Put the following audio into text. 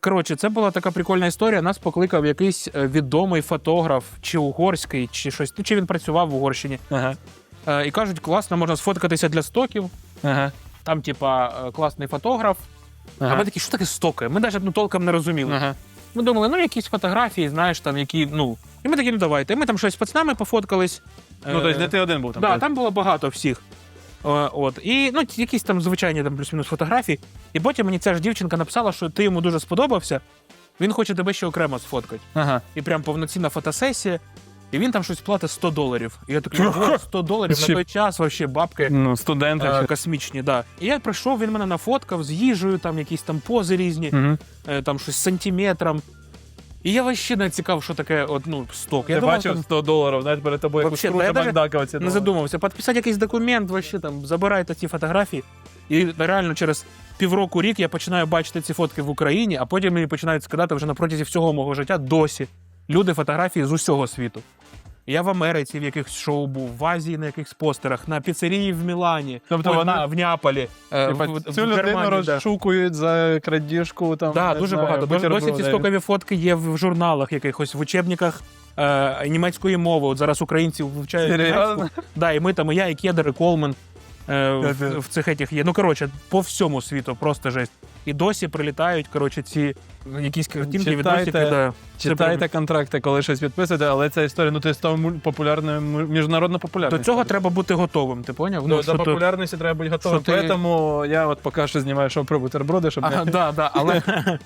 Коротше, це була така прикольна історія. Нас покликав якийсь е, відомий фотограф, чи угорський, чи щось, ну, чи він працював в Угорщині. Ага. Е, І кажуть, класно, можна сфоткатися для стоків. Ага. Там, типа, е, класний фотограф. А ми такі, що таке стоки? Ми навіть ну, толком не розуміли. Ага. Ми думали, ну якісь фотографії, знаєш, там які, ну. І ми такі, ну давайте. І ми там щось з пацанами пофоткались. Ну, тобто не ти один був там. Да, правда? там було багато всіх. Е, От. І ну, якісь там звичайні там плюс-мінус фотографії. І потім мені ця ж дівчинка написала, що ти йому дуже сподобався. Він хоче тебе ще окремо сфоткати. Ага. І прям повноцінна фотосесія. І він там щось платить 100 доларів. І я такий, ого, 100 доларів на той час, вообще бабки Ну, студенти. е, космічні, да. І я прийшов, він мене нафоткав з їжею, там якісь там пози різні, Угу. е, там щось з сантиметром. І я вообще не цікав, що таке от, ну, сток. Я Я думав, бачив там, 100 доларів, навіть перед тобою якусь Вообще, круту та я даже Макдака оці не задумався. Підписати якийсь документ, вообще там забирайте ці фотографії. І реально через півроку рік я починаю бачити ці фотки в Україні, а потім мені починають скидати вже на протязі всього мого життя досі. Люди фотографії з усього світу. Я в Америці в якихось шоу був, в Азії на якихось постерах, на піцерії в Мілані, Тобто ой, вони- на, в Неаполі, е, Типа, в, в, Цю людину Германії, да. розшукують за крадіжку. Там, Да, не дуже знаю, багато. Досі, досі ці стокові фотки є в журналах якихось, в учебниках е, німецької мови. От зараз українці вивчають Серйозно? німецьку. Да, і ми там, і я, і Кедр, і Колмен е, в, Капець. в цих етіх є. Ну, коротше, по всьому світу просто жесть. І досі прилітають, коротше, ці якісь картинки відосики. Читайте, Да. Читайте контракти, коли щось підписуєте, але ця історія, ну ти став популярною, міжнародно популярною. До цього треба бути готовим, ти поняв? Ну, до популярності треба бути готовим. Тому я от поки що знімаю що про бутерброди, щоб Ага, не... да, да, але